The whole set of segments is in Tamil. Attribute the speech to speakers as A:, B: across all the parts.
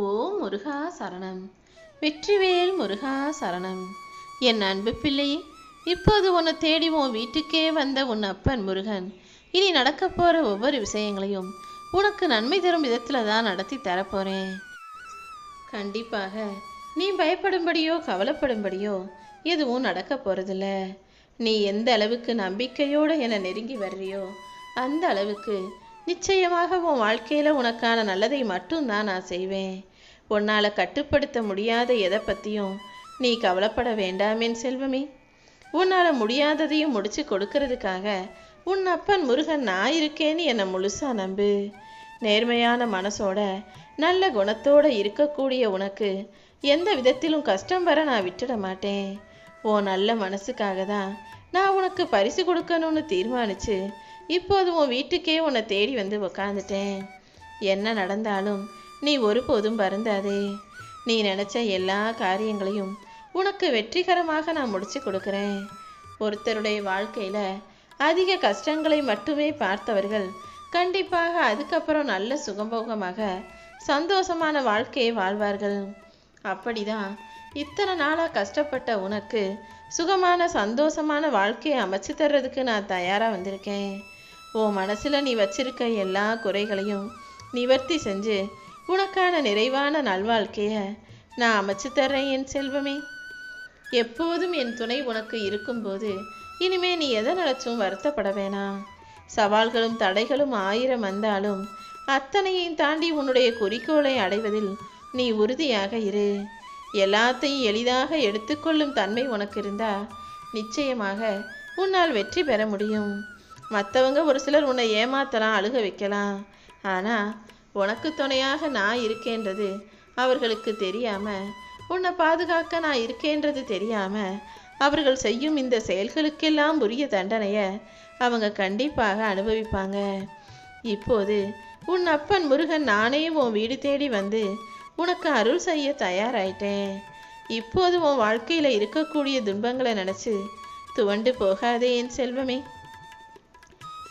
A: ஓ முருகா சரணம். வெற்றிவேல் முருகா சரணம். என் அன்பு பிள்ளையே இப்போது உன்னை தேடி உன் வீட்டுக்கே வந்த உன் அப்பன் முருகன். இனி நடக்கப் போகிற ஒவ்வொரு விஷயங்களையும் உனக்கு நன்மை தரும் விதத்தில் தான் நடத்தி தரப்போகிறேன் கண்டிப்பாக நீ பயப்படும்படியோ கவலைப்படும்படியோ எதுவும் நடக்க போகிறதில்ல நீ எந்த அளவுக்கு நம்பிக்கையோடு என்னை நெருங்கி வர்றியோ அந்த அளவுக்கு நிச்சயமாக உன் வாழ்க்கையில் உனக்கான நல்லதை மட்டும்தான் நான் செய்வேன். உன்னால் கட்டுப்படுத்த முடியாத எதை பற்றியும் நீ கவலைப்பட வேண்டாமேன் செல்வமே. உன்னால் முடியாததையும் முடிச்சு கொடுக்கறதுக்காக உன் அப்பன் முருகன் நான் இருக்கேன்னு என்னை முழுசா நம்பு. நேர்மையான மனசோட நல்ல குணத்தோட இருக்கக்கூடிய உனக்கு எந்த விதத்திலும் கஷ்டம் வர நான் விட்டுட மாட்டேன். உன் நல்ல மனசுக்காக தான் நான் உனக்கு பரிசு கொடுக்கணும்னு தீர்மானிச்சு இப்போது உன் வீட்டுக்கே உன்னை தேடி வந்து உக்காந்துட்டேன். என்ன நடந்தாலும் நீ ஒருபோதும் வருந்தாதே. நீ நினச்ச எல்லா காரியங்களையும் உனக்கு வெற்றிகரமாக நான் முடிச்சு கொடுக்குறேன். ஒருத்தருடைய வாழ்க்கையில் அதிக கஷ்டங்களை மட்டுமே பார்த்தவர்கள் கண்டிப்பாக அதுக்கப்புறம் நல்ல சுகபோகமாக சந்தோஷமான வாழ்க்கையை வாழ்வார்கள். அப்படிதான் இத்தனை நாளாக கஷ்டப்பட்ட உனக்கு சுகமான சந்தோஷமான வாழ்க்கையை அமைச்சு தர்றதுக்கு நான் தயாராக வந்திருக்கேன். உன் மனசில் நீ வச்சிருக்க எல்லா குறைகளையும் நிவர்த்தி செஞ்சு உனக்கான நிறைவான நல்வாழ்க்கையை நான் அமைச்சு தர்றேன் என் செல்வமே. எப்போதும் என் துணை உனக்கு இருக்கும்போது இனிமே நீ எதை நினைச்சும் வருத்தப்பட வேணாம் சவால்களும் தடைகளும் ஆயிரம் வந்தாலும் அத்தனையும் தாண்டி உன்னுடைய குறிக்கோளை அடைவதில் நீ உறுதியாக இரு. எல்லாத்தையும் எளிதாக எடுத்துக்கொள்ளும் தன்மை உனக்கு இருந்தா நிச்சயமாக உன்னால் வெற்றி பெற முடியும். மற்றவங்க ஒரு சிலர் உன்னை ஏமாத்தலாம் அழுக வைக்கலாம். ஆனால் உனக்கு துணையாக நான் இருக்கேன்றது அவர்களுக்கு தெரியாமல் உன்னை பாதுகாக்க நான் இருக்கேன்றது தெரியாமல் அவர்கள் செய்யும் இந்த செயல்களுக்கெல்லாம் உரிய தண்டனையை அவங்க கண்டிப்பாக அனுபவிப்பாங்க. இப்போது உன் அப்பன் முருகன் நானே உன் வீடு தேடி வந்து உனக்கு அருள் செய்ய தயாராயிட்டேன். இப்போது உன் வாழ்க்கையில் இருக்கக்கூடிய துன்பங்களை நினச்சி துவண்டு போகாதே என் செல்வமே.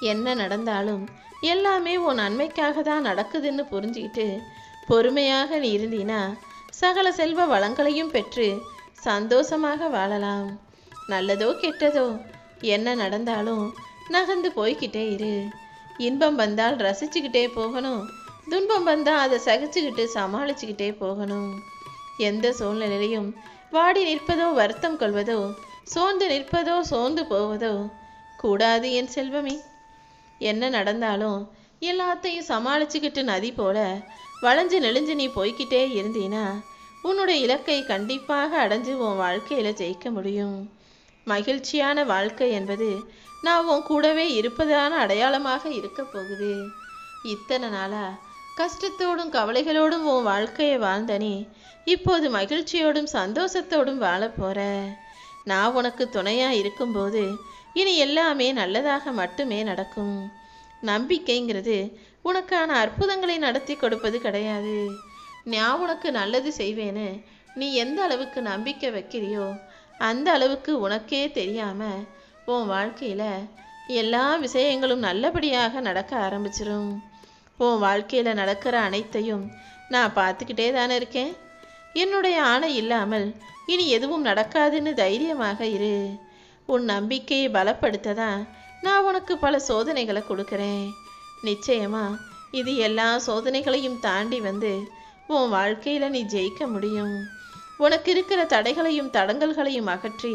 A: என்ன நடந்தாலும் எல்லாமே உன் நன்மைக்காக தான் நடக்குதுன்னு புரிஞ்சுக்கிட்டு பொறுமையாக நீ இருந்தினா சகல செல்வ வளங்களையும் பெற்று சந்தோஷமாக வாழலாம். நல்லதோ கெட்டதோ என்ன நடந்தாலும் நகர்ந்து போய்கிட்டே இரு. இன்பம் வந்தால் ரசிச்சுக்கிட்டே போகணும். துன்பம் வந்தால் அதை சகிச்சுக்கிட்டு சமாளிச்சுக்கிட்டே போகணும். எந்த சூழ்நிலையிலையும் வாடி நிற்பதோ வருத்தம் கொள்வதோ சோர்ந்து நிற்பதோ சோர்ந்து போவதோ கூடாது என் செல்வமே. என்ன நடந்தாலும் எல்லாத்தையும் சமாளிச்சுக்கிட்டு நதி போல வளைஞ்சு நெளிஞ்சு நீ போய்கிட்டே இருந்தீனா உன்னுடைய இலக்கை கண்டிப்பாக அடைஞ்சு உன் வாழ்க்கையில் ஜெயிக்க முடியும். மகிழ்ச்சியான வாழ்க்கை என்பது நான் உன் கூடவே இருப்பதான அடையாளமாக இருக்க போகுது. இத்தனை நாளா கஷ்டத்தோடும் கவலைகளோடும் உன் வாழ்க்கையை வாழ்ந்த நீ இப்போது மகிழ்ச்சியோடும் சந்தோஷத்தோடும் வாழ போற. நான் உனக்கு துணையாக இருக்கும்போது இனி எல்லாமே நல்லதாக மட்டுமே நடக்கும். நம்பிக்கைங்கிறது உனக்கான அற்புதங்களை நடத்தி கொடுப்பது கிடையாது. நான் உனக்கு நல்லது செய்வேன்னு நீ எந்த அளவுக்கு நம்பிக்கை வைக்கிறியோ அந்த அளவுக்கு உனக்கே தெரியாம உன் வாழ்க்கையில எல்லா விஷயங்களும் நல்லபடியாக நடக்க ஆரம்பிச்சிரும். உன் வாழ்க்கையில நடக்கிற அனைத்தையும் நான் பார்த்துக்கிட்டே தானே இருக்கேன். என்னுடைய ஆணை இல்லாமல் இனி எதுவும் நடக்காதுன்னு தைரியமாக இரு. உன் நம்பிக்கையை பலப்படுத்ததான் நான் உனக்கு பல சோதனைகளை கொடுக்குறேன். நிச்சயமா இது எல்லா சோதனைகளையும் தாண்டி வந்து உன் வாழ்க்கையில் நீ ஜெயிக்க முடியும். உனக்கு இருக்கிற தடைகளையும் தடங்கல்களையும் அகற்றி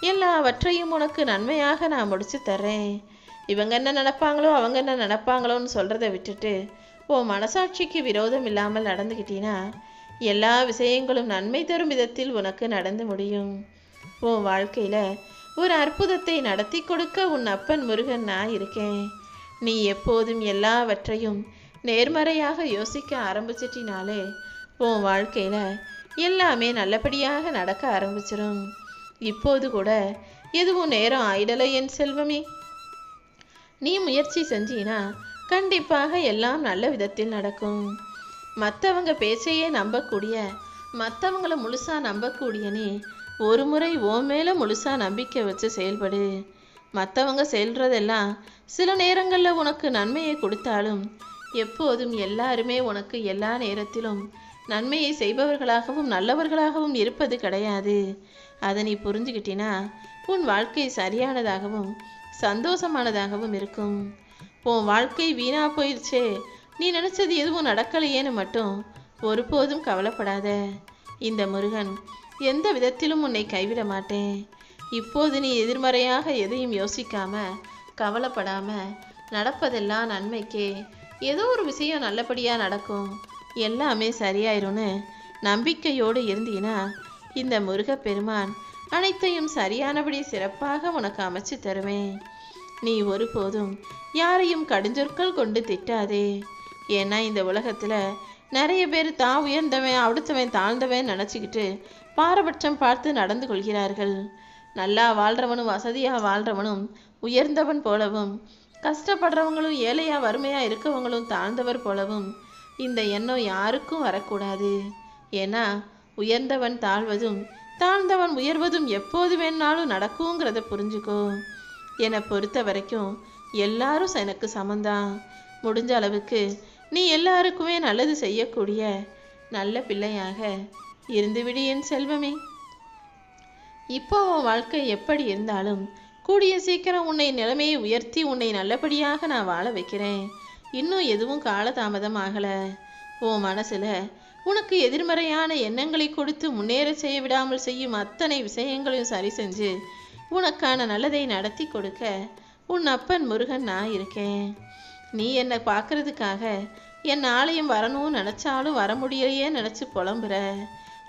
A: எல்லாவற்றையும் உனக்கு நன்மையாக நான் முடிச்சு தர்றேன். இவங்க என்ன நினப்பாங்களோ அவங்க என்ன நினப்பாங்களோன்னு சொல்கிறத விட்டுட்டு உன் மனசாட்சிக்கு விரோதம் இல்லாமல் நடந்துக்கிட்டீன்னா எல்லா விஷயங்களும் நன்மை தரும் விதத்தில் உனக்கு நடந்து முடியும். உன் வாழ்க்கையில் ஒரு அற்புதத்தை நடத்தி கொடுக்க உன் அப்பன் முருகன் நான் இருக்கேன். நீ எப்போதும் எல்லாவற்றையும் நேர்மறையாக யோசிக்க ஆரம்பிச்சிட்டினாலே உன் வாழ்க்கையில் எல்லாமே நல்லபடியாக நடக்க ஆரம்பிச்சிடும் இப்போது கூட எதுவும் நேரம் ஆயிடலை என் செல்வமே. நீ முயற்சி செஞ்சீனா கண்டிப்பாக எல்லாம் நல்ல விதத்தில் நடக்கும். மற்றவங்க பேச்சையே நம்பக்கூடிய மற்றவங்கள முழுசாக நம்பக்கூடியனே ஒரு முறை ஓ மேலே முழுசாக நம்பிக்கை வச்சு செயல்படு. மற்றவங்க செயல்றதெல்லாம் சில நேரங்களில் உனக்கு நன்மையை கொடுத்தாலும் எப்போதும் எல்லாருமே உனக்கு எல்லா நேரத்திலும் நன்மையை செய்பவர்களாகவும் நல்லவர்களாகவும் இருப்பது கிடையாது. அதை நீ புரிஞ்சுக்கிட்டினா உன் வாழ்க்கை சரியானதாகவும் சந்தோஷமானதாகவும் இருக்கும். உன் வாழ்க்கை வீணாக போயிடுச்சே நீ நினச்சது எதுவும் நடக்கலையேன்னு மட்டும் ஒருபோதும் கவலைப்படாத. இந்த முருகன் எந்த விதத்திலும் உன்னை கைவிட மாட்டேன். இப்போது நீ எதிர்மறையாக எதையும் யோசிக்காம கவலைப்படாம நடப்பதெல்லாம் நன்மைக்கே. ஏதோ ஒரு விஷயம் நல்லபடியாக நடக்கும். எல்லாமே சரியாயிரும்னு நம்பிக்கையோடு இருந்தீனா இந்த முருகப்பெருமான் அனைத்தையும் சரியானபடி சிறப்பாக உனக்கு அமைச்சு தருவேன் நீ ஒருபோதும் யாரையும் கடுஞ்சொற்கள் கொண்டு திட்டாதே. ஏன்னா இந்த உலகத்தில் நிறைய பேர் தான் உயர்ந்தவன் அடுத்தவன் தாழ்ந்தவன் நினச்சிக்கிட்டு பாரபட்சம் பார்த்து நடந்து கொள்கிறார்கள். நல்லா வாழ்கிறவனும் வசதியாக வாழ்கிறவனும் உயர்ந்தவன் போலவும் கஷ்டப்படுறவங்களும் ஏழையாக வறுமையாக இருக்கவங்களும் தாழ்ந்தவர் போலவும் இந்த எண்ணம் யாருக்கும் வரக்கூடாது. ஏன்னா உயர்ந்தவன் தாழ்வதும் தாழ்ந்தவன் உயர்வதும் எப்போது வேணாலும் நடக்குங்கிறத புரிஞ்சுக்கோ. என்னை பொறுத்த வரைக்கும் எல்லாரும் எனக்கு சமந்தான் முடிஞ்ச அளவுக்கு நீ எல்லாருக்குமே நல்லது செய்யக்கூடிய நல்ல பிள்ளையாக இருந்துவிடு என் செல்வமே. இப்போ உன் வாழ்க்கை எப்படி இருந்தாலும் கூடிய சீக்கிரம் உன்னை நிலைமையை உயர்த்தி உன்னை நல்லபடியாக நான் வாழ வைக்கிறேன். இன்னும் எதுவும் காலதாமதம் ஆகலை. உன் மனசில் உனக்கு எதிர்மறையான எண்ணங்களை கொடுத்து முன்னேற செய்ய விடாமல் செய்யும் அத்தனை விஷயங்களையும் சரி செஞ்சு உனக்கான நல்லதை நடத்தி கொடுக்க உன் அப்பன் முருகன் நான் இருக்கேன். நீ என்னை பார்க்கறதுக்காக என் ஆலயம் வரணும்னு நினச்சாலும் வர முடியலையே நினச்சி புலம்புற.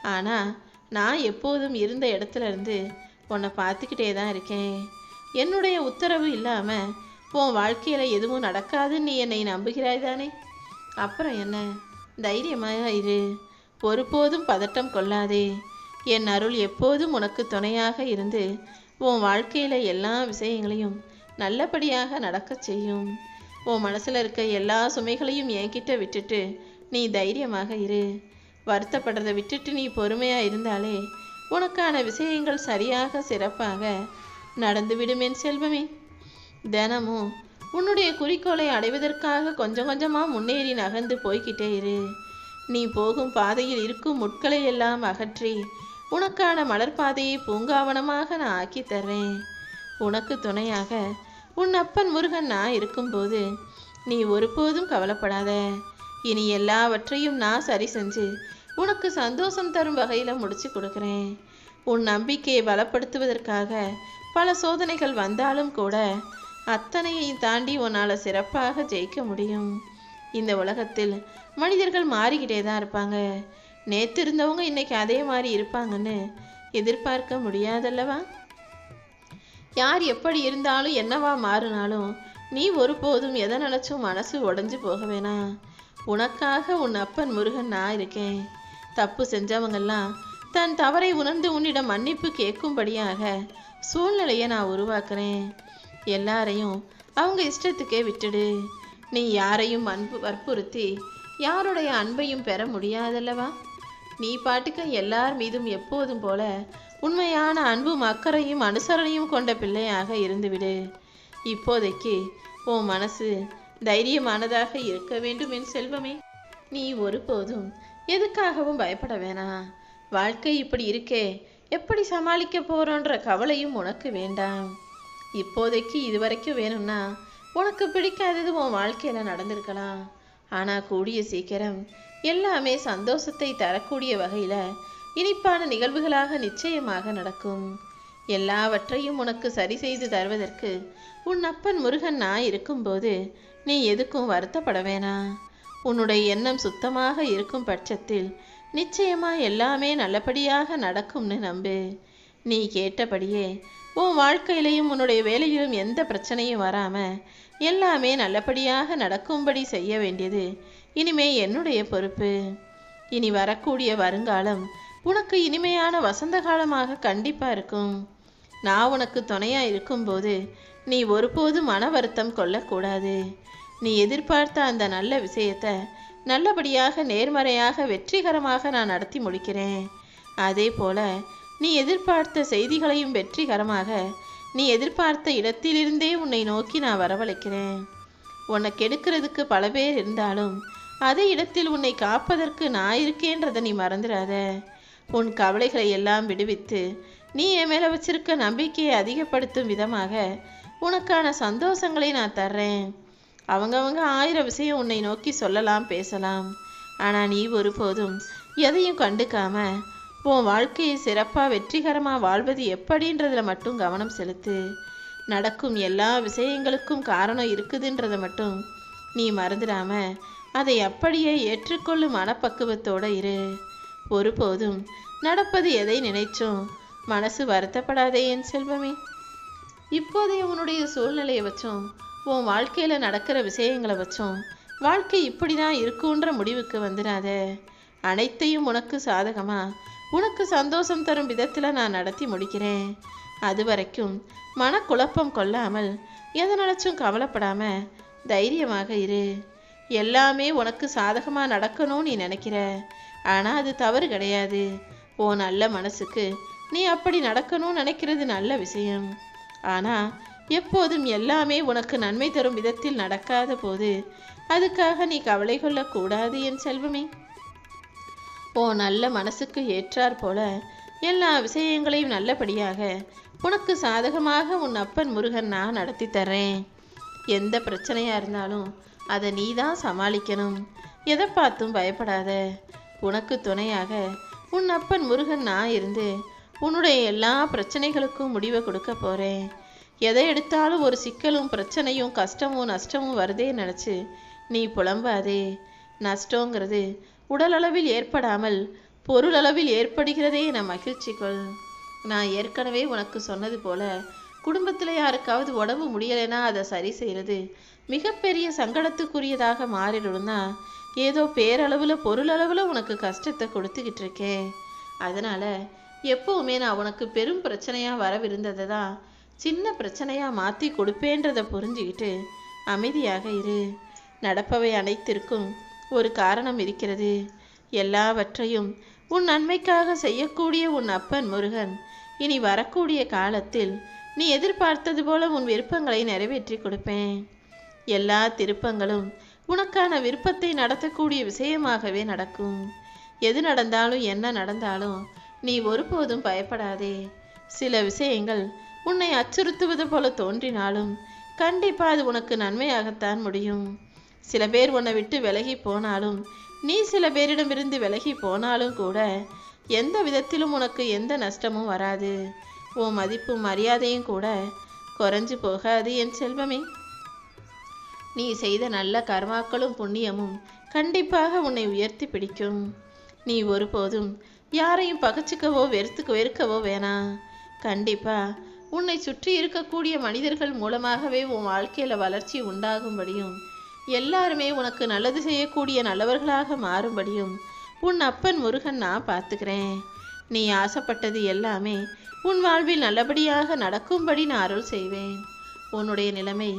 A: ஆனால் நான் எப்போதும் இருந்த இடத்துல இருந்து உன்னை பார்த்துக்கிட்டே தான் இருக்கேன். என்னுடைய உத்தரவு இல்லாமல் உன் வாழ்க்கையில் எதுவும் நடக்காதுன்னு நீ என்னை நம்புகிறாய் தானே? அப்புறம் என்ன? தைரியமாக இரு. ஒருபோதும் பதட்டம் கொள்ளாதே. என் அருள் எப்போதும் உனக்கு துணையாக இருந்து உன் வாழ்க்கையில் எல்லா விஷயங்களையும் நல்லபடியாக நடக்கச் செய்யும். உன் மனசில் இருக்க எல்லா சுமைகளையும் என்கிட்ட விட்டுட்டு நீ தைரியமாக இரு. வருத்தப்படுறதை விட்டுட்டு நீ பொறுமையாக இருந்தாலே உனக்கான விஷயங்கள் சரியாக சிறப்பாக நடந்துவிடுமேன் செல்வமே. தினமும் உன்னுடைய குறிக்கோளை அடைவதற்காக கொஞ்சம் கொஞ்சமாக முன்னேறி நகர்ந்து போய்கிட்டே இரு. நீ போகும் பாதையில் இருக்கும் முட்களை எல்லாம் அகற்றி உனக்கான மலர்பாதையை பூங்காவனமாக நான் ஆக்கி தர்றேன். உனக்கு துணையாக உன் அப்பன் முருகன் நான் இருக்கும்போது நீ ஒருபோதும் கவலைப்படாத. இனி எல்லாவற்றையும் நான் சரி செஞ்சு உனக்கு சந்தோஷம் தரும் வகையில் முடிச்சு கொடுக்குறேன். உன் நம்பிக்கையை பலப்படுத்துவதற்காக பல சோதனைகள் வந்தாலும் கூட அத்தனையையும் தாண்டி உன்னால் சிறப்பாக ஜெயிக்க முடியும். இந்த உலகத்தில் மனிதர்கள் மாறிக்கிட்டே தான் இருப்பாங்க. நேற்று இருந்தவங்க இன்னைக்கு அதே மாதிரி இருப்பாங்கன்னு எதிர்பார்க்க முடியாதல்லவா? யார் எப்படி இருந்தாலும் என்னவா மாறினாலும் நீ ஒருபோதும் எதை நினச்சும் மனசு உடஞ்சு போக வேணாம் உனக்காக உன் அப்பன் முருகன் நான் இருக்கேன். தப்பு செஞ்சவங்கெல்லாம் தன் தவறை உணர்ந்து உன்னிடம் மன்னிப்பு கேட்கும்படியாக சூழ்நிலையை நான் உருவாக்குறேன். எல்லாரையும் அவங்க இஷ்டத்துக்கே விட்டுடு. நீ யாரையும் அன்பு வற்புறுத்தி யாருடைய அன்பையும் பெற முடியாதல்லவா? நீ பாட்டுக்கு எல்லார் மீதும் எப்போதும் போல உண்மையான அன்பும் அக்கறையும் அனுசரணையும் கொண்ட பிள்ளையாக இருந்துவிடு. இப்போதைக்கு உன் மனசு தைரியமானதாக இருக்க வேண்டும் என் செல்வமே. நீ ஒருபோதும் எதுக்காகவும் பயப்பட வேணாம் வாழ்க்கை இப்படி இருக்கே. எப்படி சமாளிக்க போறோன்ற கவலையும் உனக்கு வேண்டாம். இப்போதைக்கு இதுவரைக்கும் வேணும்னா உனக்கு பிடிக்காதது உன் வாழ்க்கையில நடந்திருக்கலாம். ஆனா கூடிய சீக்கிரம் எல்லாமே சந்தோஷத்தை தரக்கூடிய வகையில் இனிப்பான நிகழ்வுகளாக நிச்சயமாக நடக்கும். எல்லாவற்றையும் உனக்கு சரி செய்து தருவதற்கு உன் அப்பன் முருகன் நான் இருக்கும்போது நீ எதுக்கும் வருத்தப்பட வேணாம் உன்னுடைய எண்ணம் சுத்தமாக இருக்கும் பட்சத்தில் நிச்சயமா எல்லாமே நல்லபடியாக நடக்கும்னு நம்பு. நீ கேட்டபடியே உன் வாழ்க்கையிலையும் உன்னுடைய வேலையிலும் எந்த பிரச்சனையும் வராமல் எல்லாமே நல்லபடியாக நடக்கும்படி செய்ய வேண்டியது இனிமே என்னுடைய பொறுப்பு. இனி வரக்கூடிய வருங்காலம் உனக்கு இனிமையான வசந்த காலமாக கண்டிப்பா இருக்கும். நான் உனக்கு துணையா இருக்கும்போது நீ ஒருபோது மன வருத்தம் கொள்ளக்கூடாது. நீ எதிர்பார்த்த அந்த நல்ல விஷயத்த நல்லபடியாக நேர்மறையாக வெற்றிகரமாக நான் நடத்தி முடிக்கிறேன். அதே போல நீ எதிர்பார்த்த செய்திகளையும் வெற்றிகரமாக நீ எதிர்பார்த்த இடத்திலிருந்தே உன்னை நோக்கி நான் வரவழைக்கிறேன். உன்னை கெடுக்கிறதுக்கு பல பேர் இருந்தாலும் அதே இடத்தில் உன்னை காப்பதற்கு நான் இருக்கேன்றதை நீ மறந்துடாத. உன் கவலைகளை எல்லாம் விடுவித்து நீ என் மேலே வச்சிருக்க நம்பிக்கையை அதிகப்படுத்தும் விதமாக உனக்கான சந்தோஷங்களை நான் தர்றேன். அவங்கவங்க ஆயிரம் விஷயம் உன்னை நோக்கி சொல்லலாம் பேசலாம். ஆனால் நீ ஒருபோதும் எதையும் கண்டுக்காம உன் வாழ்க்கையை சிறப்பாக வெற்றிகரமாக வாழ்வது எப்படின்றதில் மட்டும் கவனம் செலுத்து. நடக்கும் எல்லா விஷயங்களுக்கும் காரணம் இருக்குதுன்றதை மட்டும் நீ மறந்துடாம அதை அப்படியே ஏற்றுக்கொள்ளும் மனப்பக்குவத்தோடு இரு. ஒருபோதும் நடப்பது எதை நினைச்சும்? மனசு வருத்தப்படாதே என் செல்வமே. இப்போதைய உன்னுடைய சூழ்நிலையை வச்சும். உன் வாழ்க்கையில் நடக்கிற விஷயங்களை வச்சும். வாழ்க்கை இப்படி தான் இருக்குன்ற முடிவுக்கு வந்துடாத அனைத்தையும் உனக்கு சாதகமாக உனக்கு சந்தோஷம் தரும் விதத்தில் நான் நடத்தி முடிக்கிறேன். அது வரைக்கும் மனக்குழப்பம் கொள்ளாமல் எதை நினச்சும் கவலைப்படாம தைரியமாக இரு. எல்லாமே உனக்கு சாதகமாக நடக்கணும்னு நீ நினைக்கிற. ஆனால் அது தவறு கிடையாது. ஓ நல்ல மனசுக்கு நீ அப்படி நடக்கணும்னு நினைக்கிறது நல்ல விஷயம். ஆனால் எப்போதும் எல்லாமே உனக்கு நன்மை தரும் விதத்தில் நடக்காத போது அதுக்காக நீ கவலை கொள்ளக்கூடாது என் செல்வமே. ஓ நல்ல மனசுக்கு ஏற்றாற் போல எல்லா விஷயங்களையும் நல்லபடியாக உனக்கு சாதகமாக உன் அப்பன் முருகன் நான் நடத்தி தர்றேன். எந்த பிரச்சனையாக இருந்தாலும் அதை நீ தான் சமாளிக்கணும். எதை பார்த்தும் பயப்படாத. உனக்கு துணையாக உன் அப்பன் முருகன் நான் இருந்து உன்னுடைய எல்லா பிரச்சனைகளுக்கும் முடிவை கொடுக்க போகிறேன் எதை எடுத்தாலும் ஒரு சிக்கலும் பிரச்சனையும் கஷ்டமும் நஷ்டமும் வருதே நினச்சி நீ புலம்பாதே. நஷ்டங்கிறது உடலளவில் ஏற்படாமல் பொருளளவில் ஏற்படுகிறதே நான் மகிழ்ச்சி கொள் நான் ஏற்கனவே உனக்கு சொன்னது போல குடும்பத்தில் யாருக்காவது உடம்பு முடியலைன்னா அதை சரி செய்கிறது மிகப்பெரிய சங்கடத்துக்குரியதாக மாறிடும்னா ஏதோ பேரளவில் பொருளளவில் உனக்கு கஷ்டத்தை கொடுத்துக்கிட்டு இருக்கேன் அதனால் எப்போவுமே நான் உனக்கு பெரும் பிரச்சனையாக வரவிருந்ததை தான் சின்ன பிரச்சனையாக மாற்றி கொடுப்பேன்றதை புரிஞ்சுக்கிட்டு அமைதியாக இரு. நடப்பவை அனைத்திற்கும் ஒரு காரணம் இருக்கிறது. எல்லாவற்றையும் உன் நன்மைக்காக செய்யக்கூடிய உன் அப்பன் முருகன் இனி வரக்கூடிய காலத்தில் நீ எதிர்பார்த்தது போல உன் விருப்பங்களை நிறைவேற்றி கொடுப்பேன். எல்லா திருப்பங்களும் உனக்கான விருப்பத்தை நடத்தக்கூடிய விஷயமாகவே நடக்கும். எது நடந்தாலும் என்ன நடந்தாலும் நீ ஒருபோதும் பயப்படாதே. சில விஷயங்கள் உன்னை அச்சுறுத்துவது போல தோன்றினாலும் கண்டிப்பா அது உனக்கு நன்மையாகத்தான் முடியும். சில பேர் உன்னை விட்டு விலகி போனாலும் நீ சில பேரிடமிருந்து விலகி போனாலும் கூட எந்த விதத்திலும் உனக்கு எந்த நஷ்டமும் வராது. உன் மதிப்பும் மரியாதையும் கூட குறைஞ்சு போகாது என் செல்வமே. நீ செய்த நல்ல கர்மாக்களும் புண்ணியமும் கண்டிப்பாக உன்னை உயர்த்தி பிடிக்கும். நீ ஒருபோதும் யாரையும் பகச்சுக்கவோ வெறுத்துக்கு வெறுக்கவோ வேணாம் கண்டிப்பா உன்னை சுற்றி இருக்கக்கூடிய மனிதர்கள் மூலமாகவே உன் வாழ்க்கையில வளர்ச்சி உண்டாகும்படியும் எல்லாருமே உனக்கு நல்லது செய்யக்கூடிய நல்லவர்களாக மாறும்படியும் உன் அப்பன் முருகன் நான் பார்த்துக்கிறேன். நீ ஆசைப்பட்டது எல்லாமே உன் வாழ்வில் நல்லபடியாக நடக்கும்படி நான் அருள் செய்வேன். உன்னுடைய நிலைமை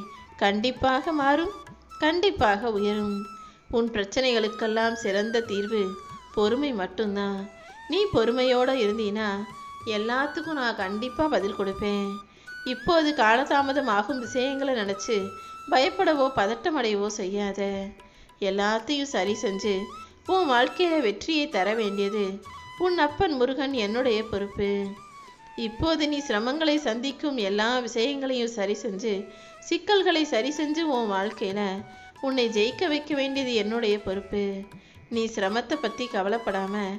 A: கண்டிப்பாக மாறும் கண்டிப்பாக உயரும். உன் பிரச்சனைகளுக்கெல்லாம் சிறந்த தீர்வு பொறுமை மட்டும்தான். நீ பொறுமையோடு இருந்தீனா எல்லாத்துக்கும் நான் கண்டிப்பாக பதில் கொடுப்பேன். இப்போது காலதாமதம் ஆகும் விஷயங்களை நினச்சி பயப்படவோ பதட்டமடையவோ செய்யாத. எல்லாத்தையும் சரி செஞ்சு உன் வாழ்க்கையில் வெற்றியை தர வேண்டியது உன் அப்பன் முருகன் என்னுடைய பொறுப்பு. இப்போது நீ சிரமங்களை சந்திக்கும் எல்லா விஷயங்களையும் சரி செஞ்சு சிக்கல்களை சரி செஞ்சு உன் வாழ்க்கையில் உன்னை ஜெயிக்க வைக்க வேண்டியது என்னுடைய பொறுப்பு. நீ சிரமத்தை பற்றி கவலைப்படாமல்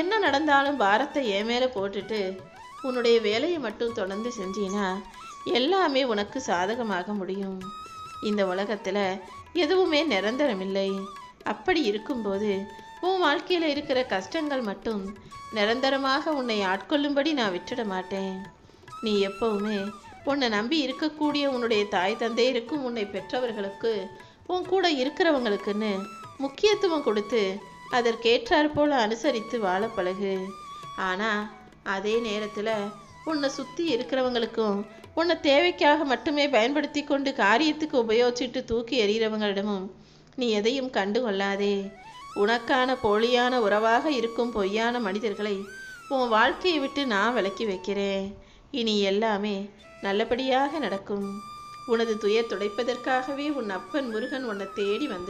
A: என்ன நடந்தாலும் பாரத்தை என் மேலே போட்டுட்டு உன்னுடைய வேலையை மட்டும் தொடர்ந்து செஞ்சீனா எல்லாமே உனக்கு சாதகமாக முடியும். இந்த உலகத்தில் எதுவுமே நிரந்தரமில்லை. அப்படி இருக்கும்போது உன் வாழ்க்கையில் இருக்கிற கஷ்டங்கள் மட்டும் நிரந்தரமாக உன்னை ஆட்கொள்ளும்படி நான் விட்டுட மாட்டேன். நீ எப்பவுமே உன்னை நம்பி இருக்கக்கூடிய உன்னுடைய தாய் தந்தையருக்கும் உன்னை பெற்றவர்களுக்கு உன் கூட இருக்கிறவங்களுக்குன்னு முக்கியத்துவம் கொடுத்து அதற்கேற்றாற் போல அனுசரித்து வாழ பழகு. ஆனால் அதே நேரத்தில் உன்னை சுற்றி இருக்கிறவங்களுக்கும் உன்னை தேவைக்காக மட்டுமே பயன்படுத்தி கொண்டு காரியத்துக்கு உபயோகிச்சுட்டு தூக்கி எறிகிறவங்களிடமும் நீ எதையும் கண்டு கொள்ளாதே. உனக்கான போலியான உறவாக இருக்கும் பொய்யான மனிதர்களை உன் வாழ்க்கையை விட்டு நான் விலக்கி வைக்கிறேன். இனி எல்லாமே நல்லபடியாக நடக்கும். உனது துயர் துடைப்பதற்காகவே உன் அப்பன் முருகன் உன்னை தேடி வந்து